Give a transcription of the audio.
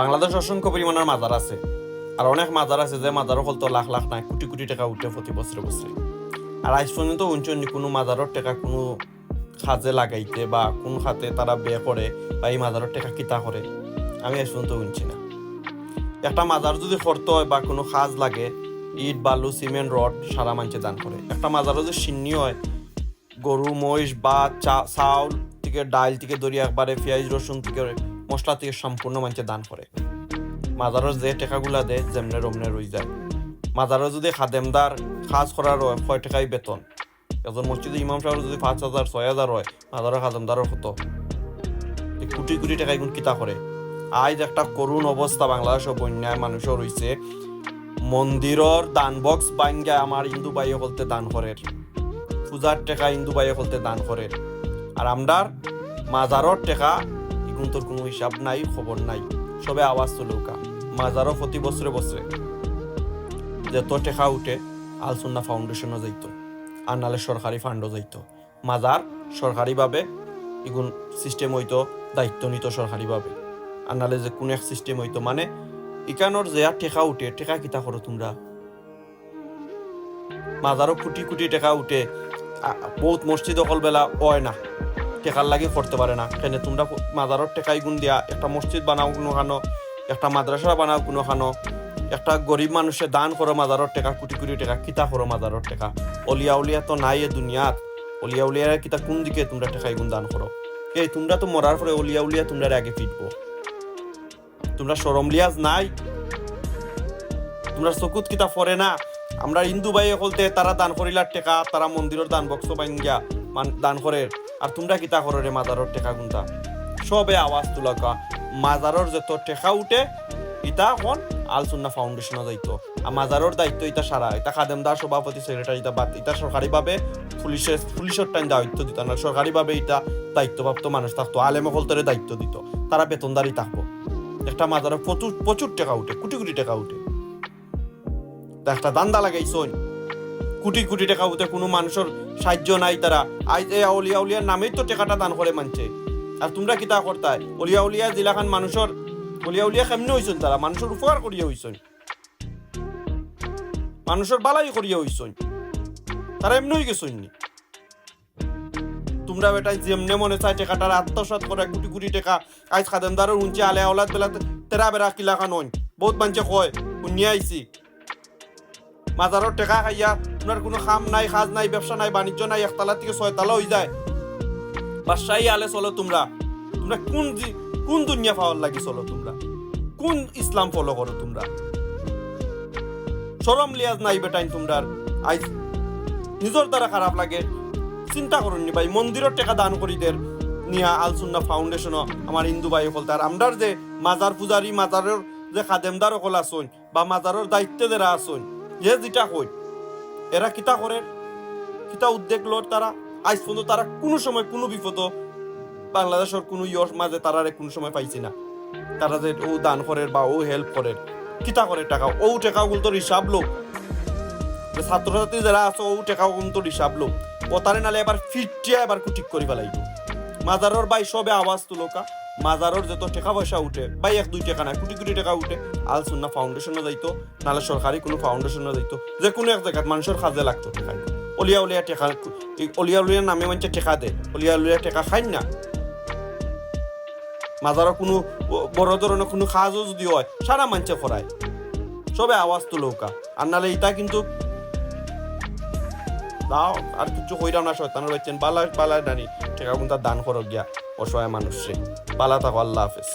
বাংলাদেশ অসংখ্য পরিমাণের মাজার আছে, আর অনেক মাজার আছে যে মাজারও হলতো লাখ লাখ নাই, কোটি কোটি টাকা উঠে প্রতি বছরে বছরে। আর আজ পর্যন্ত উঞ্চনি কোনো মাজারের টাকা কোনো খাজে লাগাইতে বা কোন খাতে তারা বে করে বা এই মাজারের টাকা কিতা করে, আমি আজ পর্যন্ত উনছি না। একটা মাজার যদি করতে হয় বা কোনো খাজ লাগে, ইট, বালু, সিমেন্ট, রড সারা মানুষে দান করে। একটা মাজারও যদি সিন্নি হয়, গরু, মহিষ বা চা, চাউল থেকে ডাল থেকে দড়ি একবারে পেঁয়াজ, রসুন থেকে মশলা থেকে সম্পূর্ণ মানুষে দান করে মাজারের যে টেকাগুলা দেয় যেমনে রমনে রই যায়। মাজারের যদি খাদেমদার খাজ করার হয় ছয় টাকাই বেতন। একজন মসজিদে ইমাম সাহেব যদি পাঁচ হাজার ছয় হাজার হয় মাজারের খাদেমদারের কত এই কোটি কোটি টাকা এগুন কিতা করে আজ একটা করুণ অবস্থা বাংলাদেশের বন্যায় মানুষের রয়েছে মন্দিরর দান বক্স বাঙ্গা আমার হিন্দু বাইয়ে বলতে দান করে পূজার টেকা হিন্দু বাইয়ে বলতে দান করে আর আমরার মাজারর টাকা তোর কোনো হিসাব নাই খবর নাই। সবে আওয়াজ তুলুকা মাজারও প্রতি বছরে বছরে যত টেকা উঠে আলসুন্না ফাউন্ডেশনও যাইতো আর নালে সরকারি ফান্ডও যাইতো মাজার সরকারিভাবে এগুন সিস্টেম হইতো দায়িত্ব নিত সরকারিভাবে আর নালে যে কোন এক সিস্টেম হইতো মানে ইকানোর যে টেকা উঠে, টেকা কিতা করো তোমরা? মাজারও কোটি কোটি টাকা উঠে। বহুত মসজিদ অকল বেলা হয় না। টেকার লাগে করতে পারে না। কেন তোমরা মাজারর টেকাই গুণ দিয়া একটা মসজিদ বানাও কোনো খানো, একটা মাদ্রাসা বানাও কোনো খানো, একটা গরিব মানুষে দান করো মাজারর টেকা, কোটি কোটি টাকা, কিতা করো মাজারর টেকা। অলিয়া উলিয়া তো নাই এ দুনিয়াত। অলিয়া উলিয়া কিতা কোন দিকে তোমরা টেকাই গুণ দান করো? এই তোমরা তো মরার পরে অলিয়া উলিয়া তোমরা আগে ফিটবো। তোমরা সরম লিয়াজ নাই। তোমরা চকুত কিতা ফরে না। আমরা হিন্দু ভাই হলতে তারা দান করিলার টেকা, তারা মন্দিরের দান বক্স বাঙ্গিয়া মান দান করে আর তোমরা কিতা করো রে মাজারর টেকা গুনতা সবে আওয়াজ তুলাকা। মাজারর যত টেকা উঠে, ইতা এখন আলসুন্না ফাউন্ডেশনে যাইতো। আর মাজারর দায়িত্ব ইতা সারা। ইতা খাদেমদার সভাপতি সেক্রেটারি ইতা বাদ ইতা সরকারিভাবে পুলিশের পুলিশের টাইম দায়িত্ব দিত। না সরকারিভাবে ইটা দায়িত্বপ্রাপ্ত মানুষ থাকতো। আলেম হলতরে দায়িত্ব দিত। তারা বেতনদারি থাকব। একটা মাজারে প্রচুর প্রচুর টাকা উঠে। কোটি কোটি টাকা উঠে। একটা দান্দা লাগাইছই কোটি কোটি টাকা উঠে কোনো মানুষের সাহায্য নাই তারা। আজ এই আউলিয়া উলিয়ার নামেই তো টাকাটা দান করে মানছে। আর তোমরা কিতা করতাই অলিয়া উলিয়া জিলাখান মানুষের অলিয়া উলিয়া কেমনে হইছেন তারা? মানুষের উপকার করিয়া হইছেন মানুষের বালাই করিয়া হইছেন তারা এমনি হয়ে গেছেন তোমরা বেটাই যেমনে মনে চাই টাকাটার আত্মসাত করে কোটি কোটি টাকা। আজ খাদেমদারের উঞ্চি আলে আওলাদ বেলা তেরা বেড়া কিলা খান বহুত মানুষে কয় শুনিয়া আইছি। মাজারর টেকা খাইয়া তোমার কোনো খাম নাই কাজ নাই, ব্যবসা নাই, বাণিজ্য নাই একতলা থেকে ছয়তলা হয়ে যায়। বাদশাহী আলে চলো তোমরা। তোমরা কোন কোন দুনিয়া পাওয়ার লাগি চলো তোমরা? কোন ইসলাম ফলো করো তোমরা? সরম লিয়াজ নাই বেটাইন তোমরা আইজ নিজের দ্বারা খারাপ লাগে। চিন্তা করুন ভাই মন্দিরের টাকা দান করি দের নিয়া আলসুন্না ফাউন্ডেশন আমার হিন্দু ভাই সকল তার। আমরার যে মাজার পূজারি, মাজারের যে খাদেমদার সকল আসন, বা মাজারের দায়িত্বে যারা আসন, যে যেটা কই এরা কিতা করে কিতা উদ্যোগ লোর তারা? আজ পর্যন্ত তারা কোনো সময় কোনো বিপদ, বাংলাদেশের কোনো ইয়র মাঝে তারা কোনো সময় পাইছি না। তারা যে ও দান করে বা ও হেল্প করে কিতা করে টাকা? ও টাকা তো হিসাব লোক। ছাত্রছাত্রী যারা আছে, ও টাকা তো হিসাব লোক। ও তারে নালে এবার ফিটিয়া এবার কুটিক করি পেলাইব মাজারর বাই সবে আওয়াজ তুলোকা মাজারর যত টাকা পয়সা উঠে বাই এক, দুই টাকা নাই কোটি কোটি টাকা উঠে, আল সুন্না ফাউন্ডেশনে যাইতো, নালে সরকারি কোনো ফাউন্ডেশনে যাইতো, যে কোনো এক জায়গায় মানুষের কাজে লাগতো টাকা অলিয়া উলিয়া টেকা অলিয়া উলিয়ার নামে মানুষে টেকা দে, অলিয়া উলিয়া টেকা খাই না। মাজারের কোনো বড় ধরনের কোনো কাজও যদি হয়, সারা মানুষে করায় সবে আওয়াজ তো লৌকা, আর নালে ইটা কিন্তু দাও, আর কিছু হইরাও না, শয়তানের হচ্ছেন বালা বালা ডানি টেকা কিন্তু দান করো গিয়া। অসহায় মানুষে পালা থাকো আল্লাহ হাফেজ।